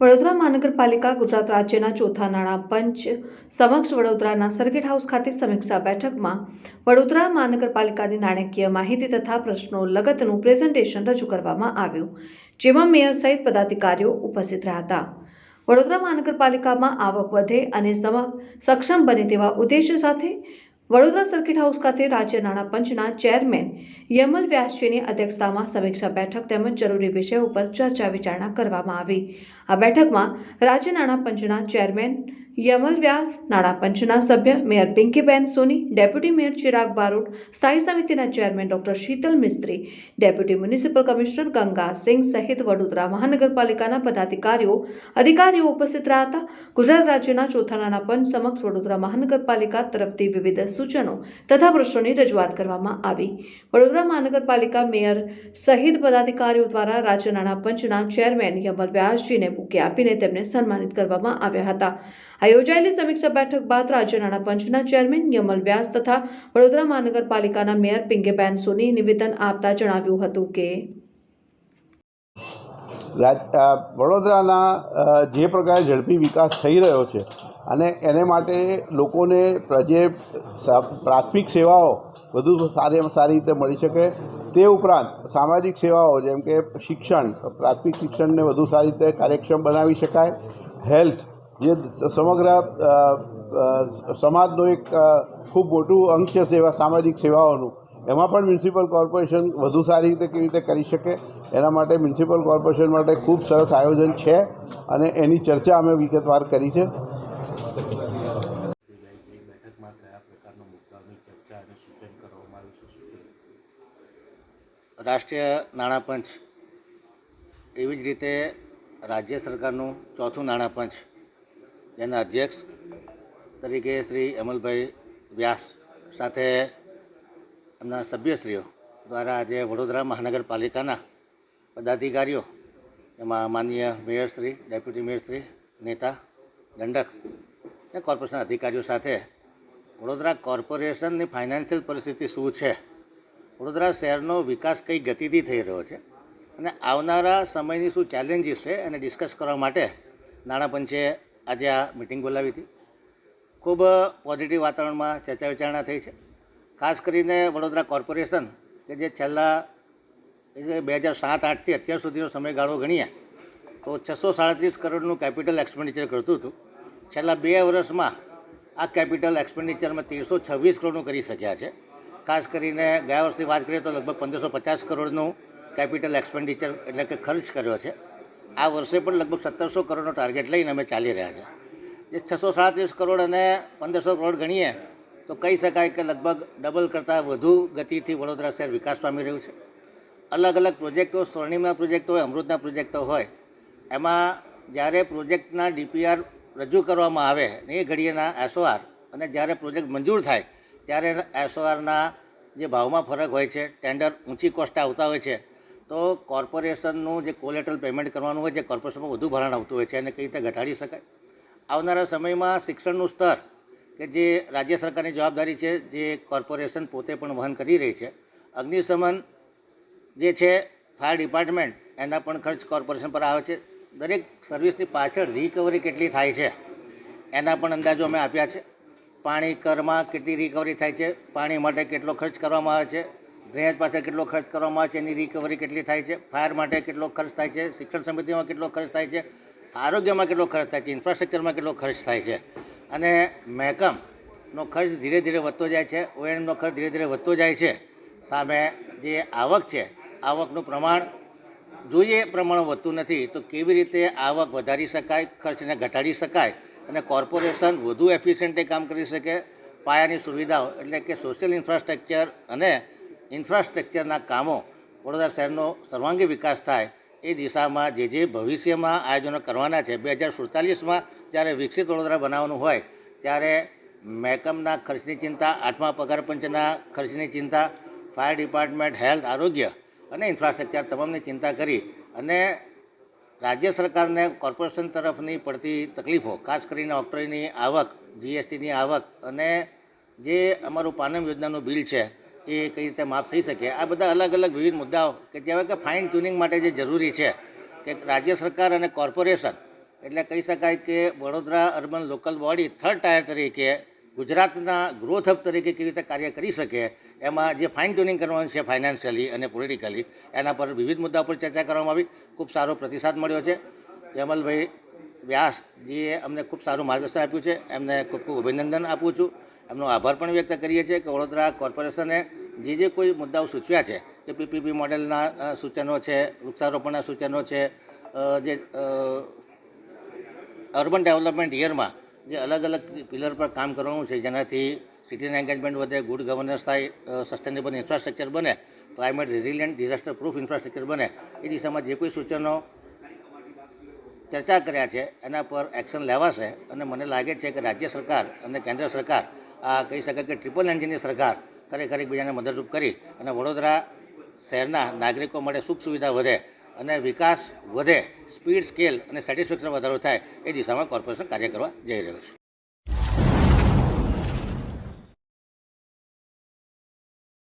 વડોદરા મહાનગરપાલિકા ગુજરાત રાજ્યના ચોથા નાણાં પંચ સમક્ષ વડોદરાના સર્કિટ હાઉસ ખાતે સમીક્ષા બેઠકમાં વડોદરા મહાનગરપાલિકાની નાણાકીય માહિતી તથા પ્રશ્નો લગતનું પ્રેઝન્ટેશન રજૂ કરવામાં આવ્યું, જેમાં મેયર સહિત પદાધિકારીઓ ઉપસ્થિત રહ્યા હતા. વડોદરા મહાનગરપાલિકામાં આવક વધે અને સક્ષમ બને તેવા ઉદ્દેશ્ય સાથે વડોદરા સર્કિટ હાઉસ ખાતે રાજ્ય નાણાં પંચના ચેરમેન યમલ વ્યાસજીની અધ્યક્ષતામાં સમીક્ષા બેઠક તેમજ જરૂરી વિષયો ઉપર ચર્ચા વિચારણા કરવામાં આવી. આ બેઠકમાં રાજ્ય નાણાં પંચના ચેરમેન યમલ વ્યાસ, નાણાં પંચના સભ્ય, mayor Pinkiben Soni, deputy mayor Chirag Barot, સ્થાયી સમિતિના chairman doctor Sheetal Mistry, deputy municipal commissioner Ganga Singh સહિત વડોદરા મહાનગરપાલિકાના પદાધિકારીઓ, અધિકારીઓ ઉપસ્થિત રહ્યા હતા. ગુજરાત રાજ્યના ચોથા નાણાં પંચ સમક્ષ વડોદરા મહાનગરપાલિકા તરફથી વિવિધ સૂચનો તથા પ્રશ્નોની રજૂઆત કરવામાં આવી. વડોદરા મહાનગરપાલિકા મેયર સહિત પદાધિકારીઓ દ્વારા રાજ્ય નાણાં પંચના ચેરમેન યમલ વ્યાસજીને બુકે આપીને તેમને સન્માનિત કરવામાં આવ્યા હતા. આ યોજાયેલી સમીક્ષા બેઠક બાદ રાજ્ય નાણાં પંચના ચેરમેન યમલ વ્યાસ તથા વડોદરા મહાનગરપાલિકાના મેયર પિંગેબેન સોની નિવેદન આપતા જણાવ્યું હતું કે વડોદરાના જે પ્રકારે ઝડપી વિકાસ થઈ રહ્યો છે અને એને માટે લોકોને પ્રજે પ્રાથમિક સેવાઓ વધુ સારી સારી રીતે મળી શકે તે ઉપરાંત સામાજિક સેવાઓ જેમ કે શિક્ષણ, પ્રાથમિક શિક્ષણને વધુ સારી રીતે કાર્યક્ષમ બનાવી શકાય, હેલ્થ જે સમગ્ર સમાજનું એક ખૂબ મોટું અંશ સેવા, સામાજિક સેવાઓનું. એમાં પણ મ્યુનિસિપલ કોર્પોરેશન વધુ સારી રીતે કેવી રીતે કરી શકે, એના માટે મ્યુનિસિપલ કોર્પોરેશન માટે ખૂબ સરસ આયોજન છે અને એની ચર્ચા અમે વિગતવાર કરી છે. રાષ્ટ્રીય નાણાં પંચ. એવી જ રીતે રાજ્ય સરકારનું ચોથું નાણાં પંચ જેના અધ્યક્ષ તરીકે શ્રી અમલભાઈ વ્યાસ સાથે એમના સભ્યશ્રીઓ દ્વારા આજે વડોદરા મહાનગરપાલિકાના પદાધિકારીઓ, એમાં માનનીય મેયરશ્રી ડેપ્યુટી મેયરશ્રી નેતા, દંડક અને કોર્પોરેશન અધિકારીઓ સાથે વડોદરા કોર્પોરેશનની ફાઇનાન્શિયલ પરિસ્થિતિ શું છે? વડોદરા શહેરનો વિકાસ કઈ ગતિથી થઈ રહ્યો છે? અને આવનારા સમયની શું ચેલેન્જીસ છે? એને ડિસ્કસ કરવા માટે નાણાં પંચે આજે આ મિટિંગ બોલાવી હતી. ખૂબ પોઝિટિવ વાતાવરણમાં ચર્ચા વિચારણા થઈ છે. ખાસ કરીને વડોદરા કોર્પોરેશન કે જે છેલ્લા બે હજાર સાત આઠથી અત્યાર સુધીનો સમયગાળો ગણીએ તો છસો સાડત્રીસ કરોડનું કેપિટલ એક્સપેન્ડિચર કરતું હતું. છેલ્લા બે વર્ષમાં આ કેપિટલ એક્સપેન્ડિચરમાં તેરસો છવ્વીસ કરોડનું કરી શક્યા છે. ખાસ કરીને ગયા વર્ષની વાત કરીએ તો લગભગ પંદરસો પચાસ કરોડનું કેપિટલ એક્સપેન્ડિચર એટલે કે ખર્ચ કર્યો છે. આ વર્ષે પણ લગભગ સત્તરસો કરોડનો ટાર્ગેટ લઈને અમે ચાલી રહ્યા છે જે છસો સાડત્રીસ કરોડ અને પંદરસો કરોડ ગણીએ, તો કહી શકાય કે લગભગ ડબલ કરતાં વધુ ગતિથી વડોદરા શહેર વિકાસ પામી રહ્યું છે. અલગ અલગ પ્રોજેક્ટો, સ્વર્ણિમના પ્રોજેક્ટો હોય, અમૃતના પ્રોજેક્ટો હોય, એમાં જ્યારે પ્રોજેક્ટના ડીપીઆર રજૂ કરવામાં આવે એ ઘડીએના એસઓઆર અને જ્યારે પ્રોજેક્ટ મંજૂર થાય, ત્યારે એસઓઆરના જે ભાવમાં ફરક હોય છે, ટેન્ડર ઊંચી કોસ્ટ આવતા હોય છે તો કોર્પોરેશનનું જે કોલેટરલ પેમેન્ટ કરવાનું હોય છે કોર્પોરેશનમાં વધુ ભરાણ આવતું હોય છે, એને કઈ રીતે ઘટાડી શકાય? આવનારા સમયમાં શિક્ષણનું સ્તર કે જે રાજ્ય સરકારની જવાબદારી છે, જે કોર્પોરેશન પોતે પણ વહન કરી રહી છે, અગ્નિશમન જે છે, ફાયર ડિપાર્ટમેન્ટ, એના પણ ખર્ચ કોર્પોરેશન પર આવે છે. દરેક સર્વિસની પાછળ રિકવરી કેટલી થાય છે, એના પણ અંદાજો અમે આપ્યા છે. પાણી કરમાં કેટલી રિકવરી થાય છે, પાણી માટે કેટલો ખર્ચ કરવામાં આવે છે ડ્રેનેજ પાછળ કેટલો ખર્ચ કરવામાં આવે છે, એની રિકવરી કેટલી થાય છે ફાયર માટે કેટલો ખર્ચ થાય છે, શિક્ષણ સમિતિમાં કેટલો ખર્ચ થાય છે, આરોગ્યમાં કેટલો ખર્ચ થાય છે ઇન્ફ્રાસ્ટ્રક્ચરમાં કેટલો ખર્ચ થાય છે. અને મહેકમનો ખર્ચ ધીરે ધીરે વધતો જાય છે ઓએનએમનો ખર્ચ ધીરે ધીરે વધતો જાય છે. સામે જે આવક છે, આવકનું પ્રમાણ, જોઈએ પ્રમાણ વધતું નથી, તો કેવી રીતે આવક વધારી શકાય, ખર્ચને ઘટાડી શકાય, અને કોર્પોરેશન વધુ એફિશિયન્ટે કામ કરી શકે, પાયાની સુવિધાઓ, એટલે કે સોશિયલ ઇન્ફ્રાસ્ટ્રક્ચર અને ઇન્ફ્રાસ્ટ્રક્ચરના કામો વડોદરા શહેરનો સર્વાંગી વિકાસ થાય એ દિશામાં જે જે ભવિષ્યમાં આયોજનો કરવાના છે, બે હજાર સુડતાલીસમાં જ્યારે વિકસિત વડોદરા બનાવવાનું હોય, ત્યારે મહેકમના ખર્ચની ચિંતા, આઠમા પગાર પંચના ખર્ચની ચિંતા, ફાયર ડિપાર્ટમેન્ટ, હેલ્થ, આરોગ્ય અને ઇન્ફ્રાસ્ટ્રક્ચર તમામની ચિંતા કરી અને રાજ્ય સરકારને કોર્પોરેશન તરફની પડતી તકલીફો, ખાસ કરીને ઓક્ટોરીની આવક, જીએસટીની આવક અને જે અમારું પાનમ યોજનાનું બિલ છે એ કઈ રીતે માફ થઈ શકે? આ બધા અલગ અલગ વિવિધ મુદ્દાઓ કે જેવા કે ફાઇન ટ્યુનિંગ માટે જે જરૂરી છે કે રાજ્ય સરકાર અને કોર્પોરેશન એટલે કહી શકાય કે Vadodara urban local body third tier તરીકે, ગુજરાતના ગ્રોથ હબ તરીકે કેવી રીતે કાર્ય કરી શકે, એમાં જે ફાઇન ટ્યુનિંગ કરવાનું છે ફાઇનાન્શિયલી અને પોલિટિકલી એના પર વિવિધ મુદ્દા પર ચર્ચા કરવામાં આવી. ખૂબ સારો પ્રતિસાદ મળ્યો છે. જમલભાઈ વ્યાસજીએ અમને ખૂબ સારું માર્ગદર્શન આપ્યું છે. એમને ખૂબ ખૂબ અભિનંદન આપું છું. એમનો આભાર પણ વ્યક્ત કરીએ છીએ કે વડોદરા કોર્પોરેશને જે જે કોઈ મુદ્દાઓ સૂચવ્યા છે, કે પીપીપી મોડેલના સૂચનો છે, વૃક્ષારોપણના સૂચનો છે જે અર્બન ડેવલપમેન્ટ યરમાં જે અલગ અલગ પિલર પર કામ કરવાનું છે, જેનાથી સિટીના એન્ગેજમેન્ટ વધે, ગુડ ગવર્નન્સ થાય સસ્ટેનેબલ ઇન્ફ્રાસ્ટ્રક્ચર બને, climate resilient, disaster proof infrastructure બને, એ દિશામાં જે કોઈ સૂચનો ચર્ચા કર્યા છે, એના પર એક્શન લેવાશે અને મને લાગે છે કે રાજ્ય સરકાર અને કેન્દ્ર સરકાર આ કહી શકાય કે ટ્રિપલ એન્જિનની સરકાર ખરેખર એકબીજાને મદદરૂપ કરી અને વડોદરા શહેરના નાગરિકો માટે સુખ સુવિધા વધે અને વિકાસ વધે સ્પીડ સ્કેલ અને સેટિસ્ફેક્શન વધારો થાય એ દિશામાં કોર્પોરેશન કાર્ય કરવા જઈ રહ્યું છે.